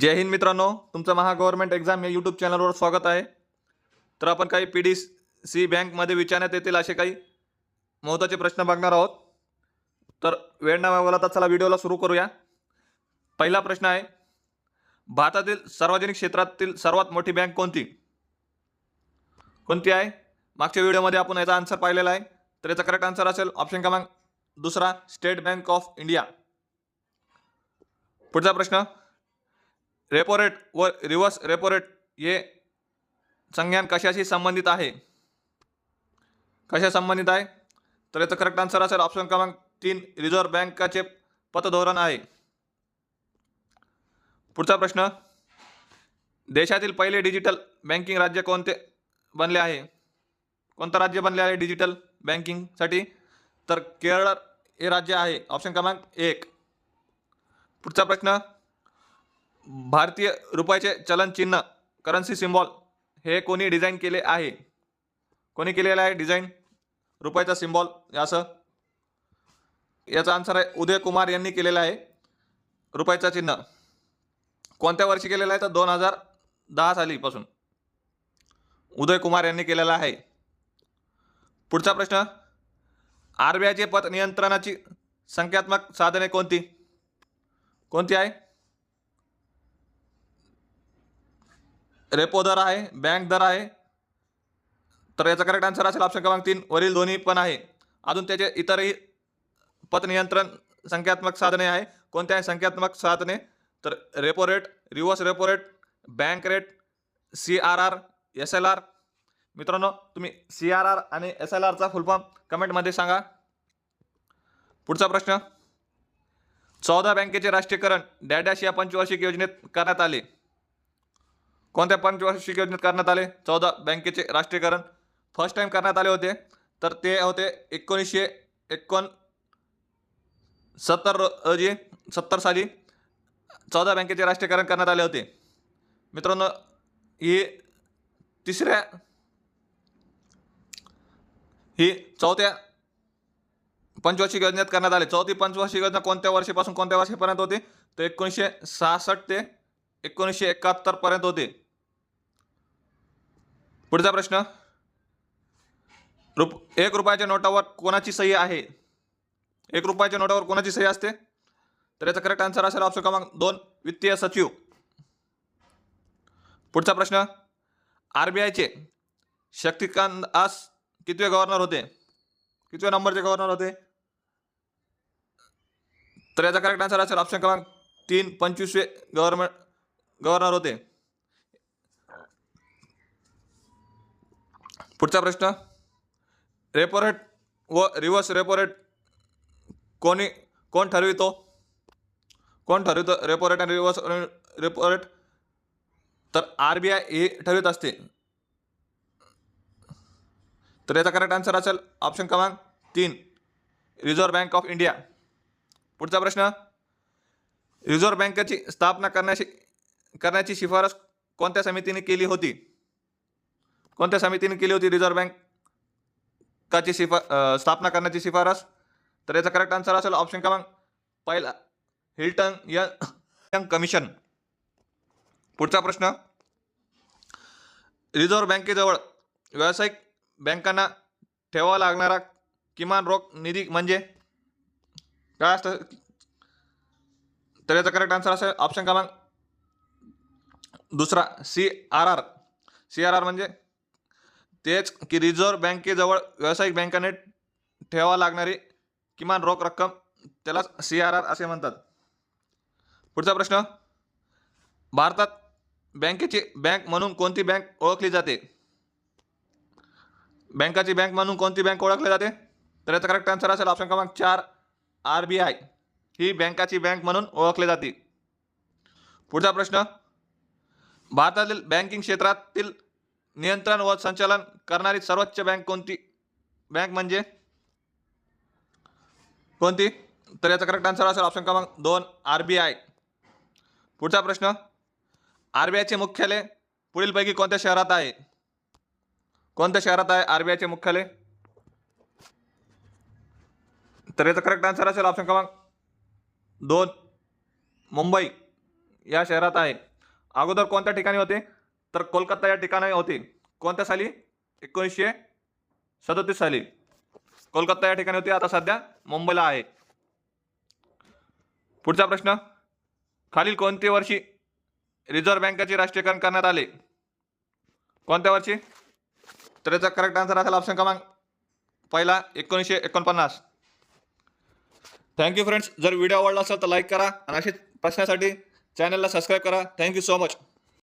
जय हिंद मित्रांनो तुमचं महा government exam या यूट्यूब चॅनलवर स्वागत आहे. तर आपण काही पी डी सी बँकमध्ये विचारण्यात येतील असे काही महत्त्वाचे प्रश्न बघणार आहोत. तर वेळ न तर चला व्हिडिओला सुरू करूया. पहिला प्रश्न आहे भारतातील सार्वजनिक क्षेत्रातील सर्वात मोठी बँक कोणती? कोणती आहे? मागच्या व्हिडिओमध्ये आपण याचा आन्सर पाहिलेला आहे. तर याचा करेक्ट आन्सर असेल ऑप्शन क्रमांक दुसरा स्टेट बँक ऑफ इंडिया पुढचा प्रश्न रेपो रेट व रिव्हर्स रेपो रेट हे संज्ञान कशाशी संबंधित आहे? कशा संबंधित आहे? तर याचं करेक्ट आन्सर असेल ऑप्शन क्रमांक तीन रिझर्व्ह बँकाचे पतधोरण आहे. पुढचा प्रश्न देशातील पहिले डिजिटल बँकिंग राज्य कोणते बनले आहे? कोणतं राज्य बनले आहे डिजिटल बँकिंगसाठी तर केरळ हे राज्य आहे. ऑप्शन क्रमांक एक. पुढचा प्रश्न भारतीय रुपयाचे चलन चिन्ह करन्सी सिम्बॉल हे कोणी डिझाईन केले आहे? कोणी केलेलं आहे डिझाईन रुपयाचा सिम्बॉल असं? याचा आन्सर आहे उदय कुमार यांनी केलेला आहे रुपयाचा चिन्ह. कोणत्या वर्षी केलेला आहे? तर दोन हजार दहा सालीपासून. उदय कुमार यांनी केलेला आहे. पुढचा प्रश्न आर बी आयचे पत नियंत्रणाची संख्यात्मक साधने कोणती? कोणती आहे? रेपो दर आहे बँक दर आहे. तर याचा करेक्ट आन्सर असेल ऑप्शन क्रमांक तीन वरील दोन्ही पण आहे. अजून त्याचे इतरही पत नियंत्रण संख्यात्मक साधने आहे. कोणते आहे संख्यात्मक साधने? तर repo rate reverse repo rate bank rate C R R S L R मित्रांनो तुम्ही सी आर आर आणि एस एल आरचा फुलफॉर्म कमेंटमध्ये सांगा. पुढचा प्रश्न. चौदा बँकेचे राष्ट्रीयकरण डॅडॅश या पंचवार्षिक योजनेत करण्यात आले. कोणत्या पंचवार्षिक योजनेत करण्यात आले? चौदा बँकेचे राष्ट्रीयकरण. फर्स्ट टाईम करण्यात आले होते. तर ते होते एकोणीसशे एकोण सत्तर रोजी सत्तर साली चौदा बँकेचे राष्ट्रीयकरण करण्यात आले होते. मित्रांनो ही तिसऱ्या ही चौथ्या पंचवार्षिक योजनेत करण्यात आले. चौथी पंचवार्षिक योजना कोणत्या वर्षीपासून कोणत्या वर्षीपर्यंत होती? तर एकोणीसशे सहासष्ट ते एकोणीसशे एकाहत्तरपर्यंत होती होते. पुढचा प्रश्न. रुप एक रुपयाच्या नोटावर कोणाची सही आहे? एक रुपयाच्या नोटावर कोणाची सही असते? तर याचा करेक्ट आन्सर असेल ऑप्शन क्रमांक दोन वित्तीय सचिव. पुढचा प्रश्न. आर बी आयचे शक्तिकांत आस कितवे गव्हर्नर होते? कितव्या नंबरचे गव्हर्नर होते? तर याचा करेक्ट आन्सर असेल ऑप्शन क्रमांक तीन पंचवीसवे गव्हर्नमेंट गव्हर्नर होते. पुढचा प्रश्न. रेपो रेट व रिव्हर्स रेपो रेट कोणी कोण ठरवितो? कोण ठरवितो रेपो रेट आणि रिव्हर्स रेपो रेट तर आर बी आय हे ठरवित असते. तर याचा करेक्ट आन्सर असेल ऑप्शन क्रमांक तीन रिझर्व्ह बँक ऑफ इंडिया. पुढचा प्रश्न रिझर्व्ह बँकेची स्थापना करण्याची करण्याची शिफारस कोणत्या समितीने केली होती? कोणत्या समितीने केली होती रिझर्व्ह बँकाची शिफा स्थापना करण्याची शिफारस? तर याचा करेक्ट आन्सर असेल ऑप्शन क्रमांक पहिला हिल्टन यंग कमिशन. पुढचा प्रश्न. रिझर्व्ह बँकेजवळ व्यावसायिक बँकांना ठेवावा लागणारा किमान रोख निधी म्हणजे? काय असतं? तर याचा करेक्ट आन्सर असेल ऑप्शन क्रमांक दुसरा C R R. C R R म्हणजे? तेच की रिझर्व्ह बँकेजवळ व्यावसायिक बँकाने ठेवा लागणारी किमान रोख रक्कम त्याला सी आर आर असे म्हणतात. पुढचा प्रश्न. भारतात बँकेची बँक म्हणून कोणती बँक ओळखली जाते? बँकाची बँक म्हणून कोणती बँक ओळखली जाते? तर याचा करेक्ट आन्सर असेल ऑप्शन क्रमांक चार आर बी आय ही बँकाची बँक म्हणून ओळखली जाते. पुढचा प्रश्न. भारतातील बँकिंग क्षेत्रातील नियंत्रण व संचालन करणारी सर्वोच्च बँक कोणती? बँक म्हणजे? कोणती? तर याचा करेक्ट आन्सर असेल ऑप्शन क्रमांक दोन आर बी आय. पुढचा प्रश्न आर बी आयचे मुख्यालय पुढीलपैकी कोणत्या शहरात आहे? कोणत्या शहरात आहे आर बी आयचे मुख्यालय? तर याचा करेक्ट आन्सर असेल ऑप्शन क्रमांक दोन मुंबई या शहरात आहे. अगोदर कोणत्या ठिकाणी होते? तर कोलकाता या ठिकाणी होती. कोणत्या साली? एकोणीसशे सदतीस साली. कोलकाता या ठिकाणी होती. आता सध्या मुंबईला आहे. पुढचा प्रश्न. खालील कोणत्या वर्षी रिझर्व्ह बँकेचे राष्ट्रीयकरण करण्यात आले? कोणत्या वर्षी? तर याचा करेक्ट आन्सर असेल ऑप्शन क्रमांक पहिला एकोणीसशे एकोणपन्नास. थँक्यू फ्रेंड्स जर व्हिडिओ आवडला असेल तर लाईक करा. आणि असेच प्रश्नासाठी चॅनलला सबस्क्राईब करा. Thank you so much